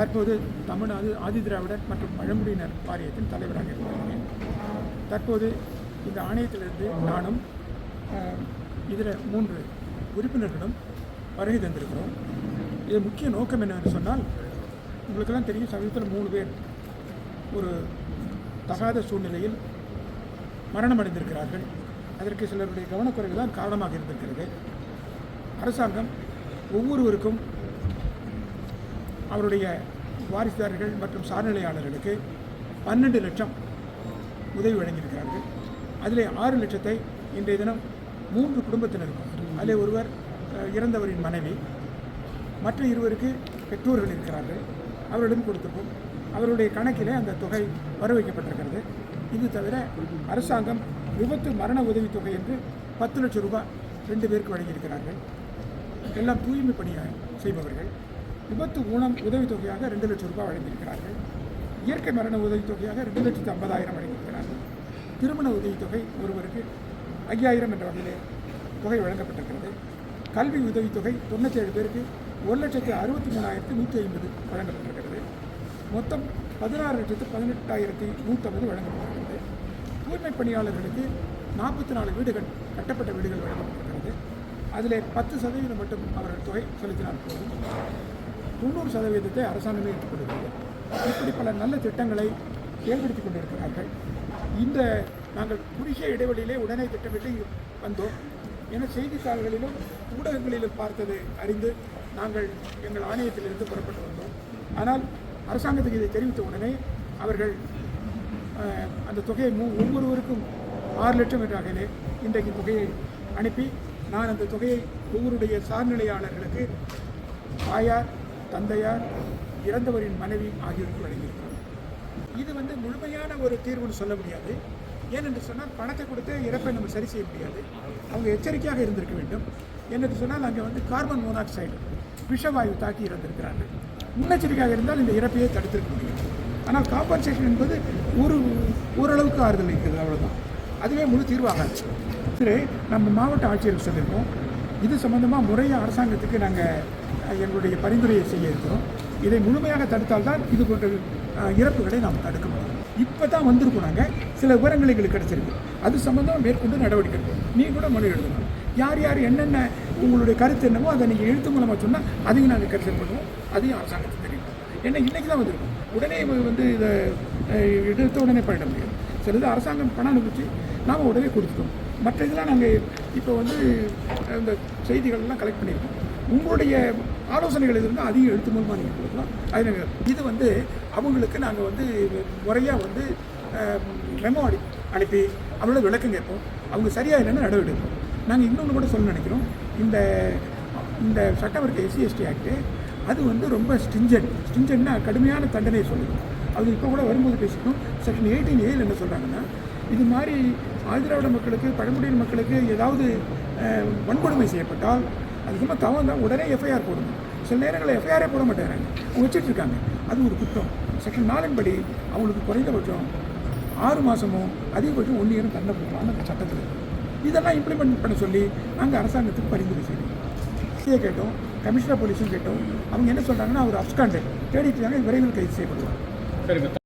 தற்போது தமிழ்நாடு ஆதிதிராவிடர் மற்றும் பழங்குடியினர் வாரியத்தின் தலைவராக இருக்கிறேன் தற்போது இந்த ஆணையத்திலிருந்து நானும் இதில் மூன்று உறுப்பினர்களும் வருகை தந்திருக்கிறோம். இது முக்கிய நோக்கம் என்னவென்று சொன்னால் உங்களுக்கெல்லாம் தெரியும் சமீபத்தில் மூணு பேர் ஒரு தகாத சூழ்நிலையில் மரணம் அடைந்திருக்கிறார்கள் அதற்கு சிலருடைய கவனக்குறைவு தான் காரணமாக இருந்திருக்கிறது. அரசாங்கம் ஒவ்வொருவருக்கும் அவருடைய வாரிசுதாரர்கள் மற்றும் சார்நிலையாளர்களுக்கு பன்னெண்டு லட்சம் உதவி வழங்கியிருக்கிறார்கள். அதிலே ஆறு லட்சத்தை இன்றைய தினம் மூன்று குடும்பத்தினருக்கும் அதிலே ஒருவர் இறந்தவரின் மனைவி மற்ற இருவருக்கு பெற்றோர்கள் இருக்கிறார்கள். அவர்களிடம் கொடுத்திருக்கோம் அவருடைய கணக்கிலே அந்த தொகை வர வைக்கப்பட்டிருக்கிறது இது தவிர அரசாங்கம் விபத்து மரண உதவித்தொகை என்று பத்து லட்சம் ரூபாய் ரெண்டு பேருக்கு வழங்கியிருக்கிறார்கள். எல்லாம் தூய்மை பணியாக செய்பவர்கள். விபத்து ஊனம் உதவித்தொகையாக ரெண்டு லட்சம் ரூபாய் வழங்கியிருக்கிறார்கள் இயற்கை மரண உதவித்தொகையாக ரெண்டு லட்சத்து ஐம்பதாயிரம் வழங்கியிருக்கிறார்கள் திருமண உதவித்தொகை ஒருவருக்கு ஐயாயிரம் என்ற வகையிலே தொகை வழங்கப்பட்டிருக்கிறது. கல்வி உதவித்தொகை தொண்ணூற்றேழு பேருக்கு ஒரு லட்சத்து அறுபத்தி மூணாயிரத்து நூற்றி ஐம்பது வழங்கப்பட்டிருக்கிறது. மொத்தம் பதினாறு லட்சத்து பதினெட்டாயிரத்தி நூற்றம்பது வழங்கப்பட்டிருக்கிறது. தூய்மை பணியாளர்களுக்கு நாற்பத்தி நாலு வீடுகள் கட்டப்பட்ட வீடுகள் வழங்கப்பட்டிருக்கிறது. அதில் பத்து சதவீதம் மட்டும் அவர்கள் தொகை செலுத்தினார் போதும். தொண்ணூறு சதவீதத்தை அரசாங்கமே ஏற்றுக்கொள்கிறது இப்படி பல நல்ல திட்டங்களை செயல்படுத்தி கொண்டிருக்கிறார்கள். இந்த நாங்கள் குறுகிய இடைவெளியிலே உடனே திட்டமிட்டு வந்தோம். என செய்தித்தாள்களிலும் ஊடகங்களிலும் பார்த்தது அறிந்து நாங்கள் எங்கள் ஆணையத்திலிருந்து புறப்பட்டு வந்தோம். ஆனால் அரசாங்கத்துக்கு இதை தெரிவித்த உடனே அவர்கள் அந்த தொகையை ஒவ்வொருவருக்கும் ஆறு லட்சம் என்ற வகையிலே இன்றைக்கு தொகையை அனுப்பி நான் அந்த தொகையை ஒவ்வொருடைய சார்நிலையாளர்களுக்கு தாயார் தந்தையார் இறந்தவரின் மனைவி ஆகியோருக்கு வழங்கியிருக்கிறார். இது வந்து முழுமையான ஒரு தீர்வுன்னு சொல்ல முடியாது. ஏனென்று சொன்னால் பணத்தை கொடுத்து இறப்பை நம்ம சரி செய்ய முடியாது. அவங்க எச்சரிக்கையாக இருந்திருக்க வேண்டும். என்னென்று சொன்னால் அங்கே வந்து கார்பன் மோனாக்சைடு விஷவாயு தாக்கி இறந்திருக்கிறார்கள். முன்னெச்சரிக்கையாக இருந்தால் இந்த இறப்பையே தடுத்திருக்க முடியும். ஆனால் காம்பன்சேஷன் என்பது ஒரு ஓரளவுக்கு ஆறுதல் இருக்குது அவ்வளோதான் அதுவே முழு தீர்வாகாது. சரி நம்ம மாவட்ட ஆட்சியருக்கு சொல்லியிருக்கோம். இது சம்பந்தமாக முறையாக அரசாங்கத்துக்கு நாங்கள் எங்களுடைய பரிந்துரையை செய்ய இருக்கிறோம். இதை முழுமையாக தடுத்தால்தான் இது போன்ற இறப்புகளை நாம் தடுக்க முடியும். இப்போ தான் வந்திருக்கோம் நாங்கள் சில விவரங்கள் எங்களுக்கு கிடச்சிருக்கு. அது சம்மந்தமாக மேற்கொண்டு நடவடிக்கை எடுப்போம். நீங்கள் கூட மனு எழுதணும். யார் யார் என்னென்ன உங்களுடைய கருத்து என்னவோ அதை நீங்கள் எழுத்து மூலமாக சொன்னால் அதையும் நாங்கள் கன்சிடர் பண்ணுவோம் அதையும் அரசாங்கத்துக்கு தெரியும் ஏன்னா இன்றைக்கி தான் வந்திருக்கும். உடனே வந்து இதை எடுத்த உடனே பண்ணிட முடியும் சிலது அரசாங்கம் பணம் அனுப்பிச்சு நாம் உடனே கொடுத்துட்டோம். மற்ற இதெல்லாம் நாங்கள் இப்போ வந்து அஹ், இந்த செய்திகள்லாம் கலெக்ட் பண்ணியிருக்கோம் உங்களுடைய ஆலோசனைகள் இருந்தால் அதையும் எழுத்து மூலமாக நீங்கள் கொடுக்கலாம். அது நாங்கள் இது வந்து அவங்களுக்கு நாங்கள் வந்து முறையாக வந்து மெமோ அடி அனுப்பி அவங்களோட விளக்கம் கேட்போம். அவங்க சரியாக இல்லைன்னா நடவடிக்கை எடுப்போம். நாங்கள் இன்னொன்று கூட சொல்ல நினைக்கிறோம். இந்த இந்த சட்டம் இருக்க எஸ்சி எஸ்டி ஆக்ட்டு அது வந்து ரொம்ப ஸ்டிஞ்சன்ட் ஸ்டிஞ்சன்ட்னா கடுமையான தண்டனை சொல்லுது. அது இப்போ கூட வரும்போது பேசிக்கணும் செக்ஷன் எயிட்டீன் ஏயில் என்ன சொல்கிறாங்கன்னா இது மாதிரி ஆதிராவிட மக்களுக்கு பழங்குடியின மக்களுக்கு ஏதாவது வன்கொடுமை செய்யப்பட்டால் அது சும்மா தவம் தான் உடனே எஃப்ஐஆர் போடணும். சில நேரங்களில் எஃப்ஐஆரே போட மாட்டேங்கிறாங்க அவங்க வச்சுட்டு இருக்காங்க. அது ஒரு குற்றம். செக்ஷன் நாலின்படி அவங்களுக்கு குறைந்தபட்சம் ஆறு மாதமும் அதிகபட்சம் ஒன் இயரும் தண்டை போடலாம் அந்த சட்டத்தில். இதெல்லாம் இம்ப்ளிமெண்ட் பண்ண சொல்லி நாங்கள் அரசாங்கத்துக்கு பரிந்துரை செய்யணும் சிஏ கேட்டோம். கமிஷனர் போலீஸும் கேட்டோம். அவங்க என்ன சொல்கிறாங்கன்னா அவர் அப்காண்டட் தேடிட்டு இருக்காங்க விரைவில் கைது செய்யப்படுவார். சரி